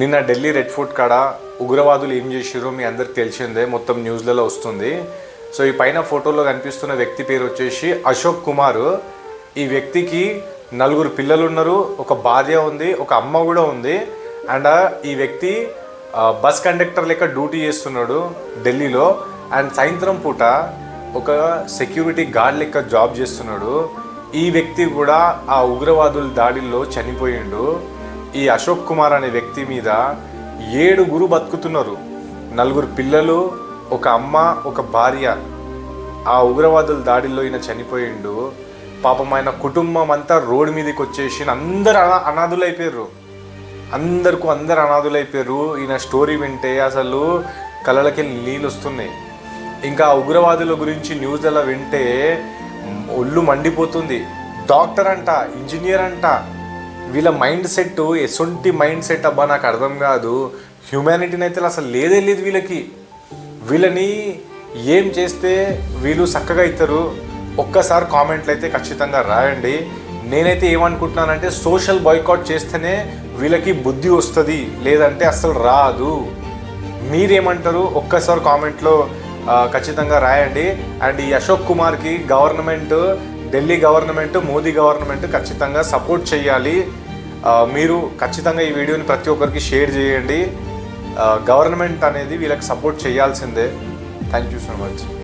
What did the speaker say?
నిన్న Delhi red fort కాడ ఉగ్రవాదులు ఏం చేసిరో మీ అందరికి తెలిసిందే మొత్తం న్యూస్లలో వస్తుంది. సో ఈ పైన ఫోటోలో కనిపిస్తున్న వ్యక్తి పేరు వచ్చేసి అశోక్ కుమార్. ఈ వ్యక్తికి నలుగురు పిల్లలు ఉన్నారు ఒక భార్య ఉంది ఒక అమ్మ కూడా ఉంది. అండ్ ఈ వ్యక్తి బస్ కండక్టర్ లెక్క డ్యూటీ చేస్తున్నాడు ఢిల్లీలో. అండ్ సాయంత్రం పూట ఒక సెక్యూరిటీ గార్డ్ లెక్క జాబ్ చేస్తున్నాడు. ఈ వ్యక్తి కూడా ఆ ఉగ్రవాదుల దాడిలో చనిపోయిండు. ఈ అశోక్ కుమార్ అనే వ్యక్తి మీద ఏడుగురు బతుకుతున్నారు. నలుగురు పిల్లలు ఒక అమ్మ ఒక భార్య. ఆ ఉగ్రవాదుల దాడిలో ఈయన చనిపోయిండు. పాపం ఆయన కుటుంబం అంతా రోడ్డు మీదకి వచ్చేసి అందరు అనా అనాథులైపోయారు అందరికీ అందరు అనాథులైపోయారు ఈయన స్టోరీ వింటే అసలు కళ్ళకి నీళ్ళు వస్తున్నాయి. ఇంకా ఆ ఉగ్రవాదుల గురించి న్యూస్లలో వింటే ఒళ్ళు మండిపోతుంది. డాక్టర్ అంట ఇంజనీర్ అంట వీళ్ళ మైండ్ సెట్ ఎసొంటి మైండ్ సెట్ అబ్బా నాకు అర్థం కాదు. హ్యూమానిటీని అయితే అసలు లేదే లేదు వీళ్ళకి. వీళ్ళని ఏం చేస్తే వీళ్ళు చక్కగా అవుతారు? ఒక్కసారి కామెంట్లు అయితే ఖచ్చితంగా రాయండి. నేనైతే ఏమనుకుంటున్నానంటే సోషల్ బాయ్కాట్ చేస్తేనే వీళ్ళకి బుద్ధి వస్తుంది. లేదంటే అసలు రాదు. మీరేమంటారు? ఒక్కసారి కామెంట్లో ఖచ్చితంగా రాయండి. అండ్ ఈ అశోక్ కుమార్కి government Delhi government Modi government ఖచ్చితంగా సపోర్ట్ చేయాలి. మీరు ఖచ్చితంగా ఈ వీడియోని ప్రతి ఒక్కరికి షేర్ చేయండి. గవర్నమెంట్ అనేది వీళ్ళకి సపోర్ట్ చేయాల్సిందే. Thank you so much